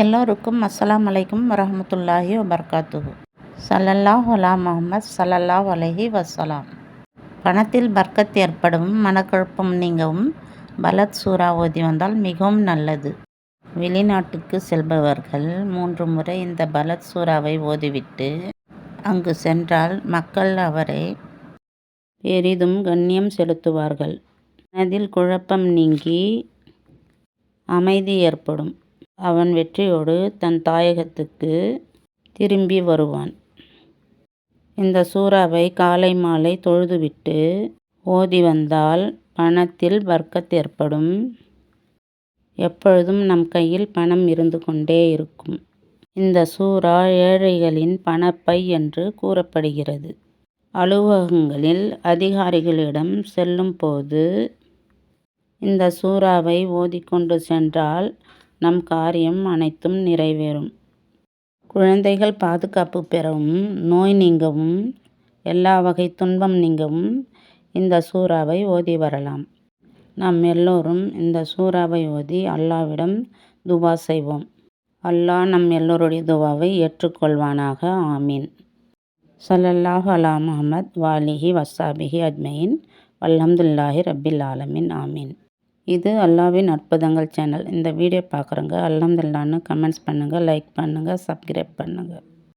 எல்லோருக்கும் அஸ்லாம் அலைக்கும் வரமத்துல்லாஹி வபர்காத்துஹு. சல்லல்லாஹ் அலா முகமது ஸல்லல்லாஹு வலஹி வசலாம் பணத்தில் பர்க்கத் ஏற்படவும் மனக்குழப்பம் நீங்கவும் பலத் சூரா ஓதி வந்தால் மிகவும் நல்லது. வெளிநாட்டுக்கு செல்பவர்கள் மூன்று முறை இந்த பலத் சூறாவை ஓதிவிட்டு அங்கு சென்றால் மக்கள் அவரை பெரிதும் கண்ணியம் செலுத்துவார்கள். மனதில் குழப்பம் நீங்கி அமைதி ஏற்படும். அவன் வெற்றியோடு தன் தாயகத்துக்கு திரும்பி வருவான். இந்த சூறாவை காலை மாலை தொழுதுவிட்டு ஓதி வந்தால் பணத்தில் பர்க்கத் ஏற்படும். எப்பொழுதும் நம் கையில் பணம் இருந்து கொண்டே இருக்கும். இந்த சூறா ஏழைகளின் பணப்பை என்று கூறப்படுகிறது. அலுவலகங்களில் அதிகாரிகளிடம் செல்லும் போது இந்த சூறாவை ஓதிக்கொண்டு சென்றால் நம் காரியம் அனைத்தும் நிறைவேறும். குழந்தைகள் பாதுகாப்பு பெறவும் நோய் நீங்கவும் எல்லா வகை துன்பம் நீங்கவும் இந்த சூறாவை ஓதி வரலாம். நாம் எல்லோரும் இந்த சூறாவை ஓதி அல்லாவிடம் துவா செய்வோம். அல்லாஹ் நம் எல்லோருடைய துவாவை ஏற்றுக்கொள்வானாக. ஆமீன். சல்லல்லாஹ் அலா முஹமத் வாலிஹி வசாபிஹி அஜ்மயின். வல்ஹம்துல்லாஹி ரபில் ஆலமின். ஆமீன். இது அல்லாவின் அற்புதங்கள் சேனல் இந்த வீடியோ பார்க்குறவங்க அல்ஹம்துல்லான்னு கமெண்ட்ஸ் பண்ணுங்கள் லைக் பண்ணுங்கள் சப்ஸ்கிரைப் பண்ணுங்கள்